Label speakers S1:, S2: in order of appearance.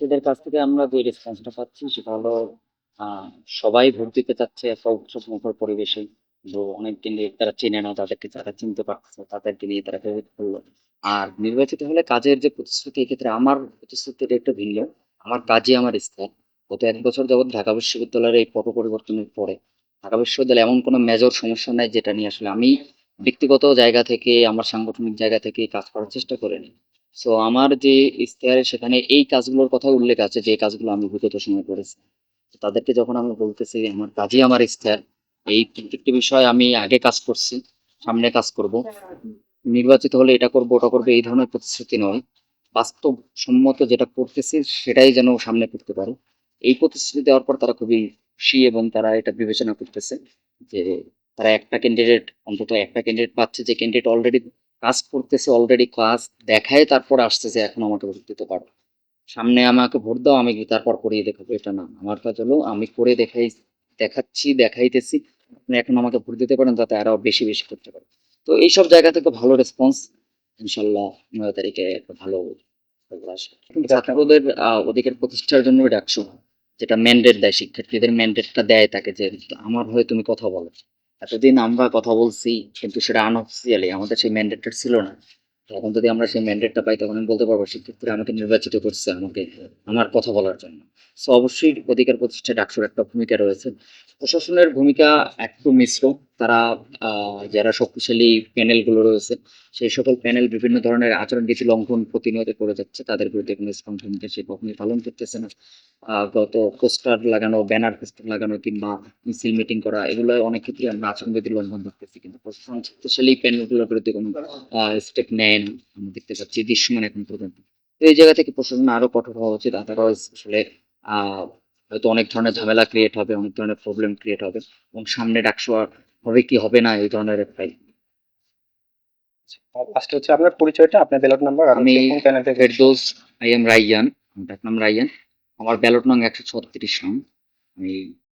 S1: এদের কাছ থেকে আমরা যে রেসপন্সটা পাচ্ছি সেটা হলো সবাই ভোট দিতে চাচ্ছে একটা উৎসব মুখর পরিবেশে। তো অনেকদিন তারা চেনে না তাদেরকে, যারা চিনতে পারছে তাদেরকে নিয়ে তারা করল। আর নির্বাচিত হলে কাজের যে প্রতিশ্রুতি, এক্ষেত্রে আমার প্রতিশ্রুতিটা একটু ভিন্ন। আমার কাজই আমার ইস্তার গত এক বছর যাবৎ ঢাকা বিশ্ববিদ্যালয়ের এই পট পরিবর্তনের পরে ঢাকা বিশ্ববিদ্যালয়ে এমন কোনো মেজর সমস্যা নাই যেটা নিয়ে আসলে আমি ব্যক্তিগত জায়গা থেকে, আমার সাংগঠনিক জায়গা থেকে কাজ করার চেষ্টা করে করিনি। সো আমার যে ইশতেহারে সেখানে এই কাজগুলোর কথা উল্লেখ আছে, যে কাজগুলো আমি বিগত সময় করেছি। তাদেরকে যখন আমি বলতেছি, আমার কাজই আমার ইশতেহার, এই প্রত্যেকটি বিষয়ে আমি আগে কাজ করছি, সামনে কাজ করব। নির্বাচিত হলে এটা করব, ওটা করব, এই ধরনের প্রতিশ্রুতি নয়। বাস্তব সম্মত যেটা করতেছি, সেটাই যেন সামনে করতে পারে। এই প্রতিশ্রুতি দেওয়ার পর তারা খুবই খুশি এবং তারা এটা বিবেচনা করতেছে যে তারা একটা ক্যান্ডিডেট অন্তত একটা ক্যান্ডিডেট পাচ্ছে, যে ক্যান্ডিডেট অলরেডি কাজ করতেছে অলরেডি কাজ দেখায় তারপর আসতেছে এখন আমাকে ভোট দিতে পারো। সামনে আমাকে ভোট দাও আমি তারপর করিয়ে দেখাবো। এটা না আমার কাজ হলো আমি করে দেখাই দেখাচ্ছি দেখাইতেছি। আপনি এখন আমাকে ভোট দিতে পারেন যাতে আরও বেশি বেশি করতে পারে তো এইসব জায়গা থেকে ভালো রেসপন্স ইনশাল্লাহ নয় তারিখে একটা ভালো ছাত্রদের অধিকার প্রতিষ্ঠার জন্য ডাকসু যেটা ম্যান্ডেট দেয় শিক্ষার্থীদের ম্যান্ডেটটা দেয় তাকে যে আমার হয়ে তুমি কথা বলো। এতদিন আমরা কথা বলছি, কিন্তু সেটা আনঅফিসিয়ালি আমাদের সেই ম্যান্ডেটটা ছিল না। তখন যদি আমরা সেই ম্যান্ডেটটা পাই, তখন আমি বলতে পারব শিক্ষার্থীরা আমাকে নির্বাচিত করছে আমাকে, আমার কথা বলার জন্য। সো অবশ্যই অধিকার প্রতিষ্ঠায় ডাকসুর একটা ভূমিকা রয়েছে। প্রশাসনের ভূমিকা একটু মিশ্র। তারা যারা শক্তিশালী প্যানেলগুলো রয়েছে, সেই সকল প্যানেল বিভিন্ন ধরনের আচরণ নীতি লঙ্ঘন প্রতিনিয়ত করে যাচ্ছে, তাদের বিরুদ্ধে কোনো স্ট্রং ভূমিকা সে কখনোই পালন করতেছে না। গত পোস্টার লাগানো, ব্যানার পোস্টার লাগানো কিংবা মিছিল মিটিং করা, এগুলো অনেক ক্ষেত্রে আমরা আচরণবিধি লঙ্ঘন দেখতেছি কিন্তু প্রশাসন শক্তিশালী প্যানেলগুলোর বিরুদ্ধে কোনো স্টেপ নেয় না, আমরা দেখতে পাচ্ছি দৃশ্যমান এখন পর্যন্ত। তো এই জায়গা থেকে প্রশাসন আরও কঠোর হওয়া উচিত আদারওয়াইজ আসলে আহ হয়তো অনেক ধরনের ঝামেলা ক্রিয়েট হবে, অনেক ধরনের প্রবলেম ক্রিয়েট হবে এবং সামনে ডাকশো আর হবে কি হবে না এই ধরনের ফাইল
S2: লাস্ট হচ্ছে আপনার পরিচয়টা আপনার ব্যালট নাম্বার
S1: আমি ফেরদৌস আই এম রাইয়ান ব্যাট ডাক নাম রাইয়ান আমার ব্যালট নং একশো ছত্রিশ নং আমি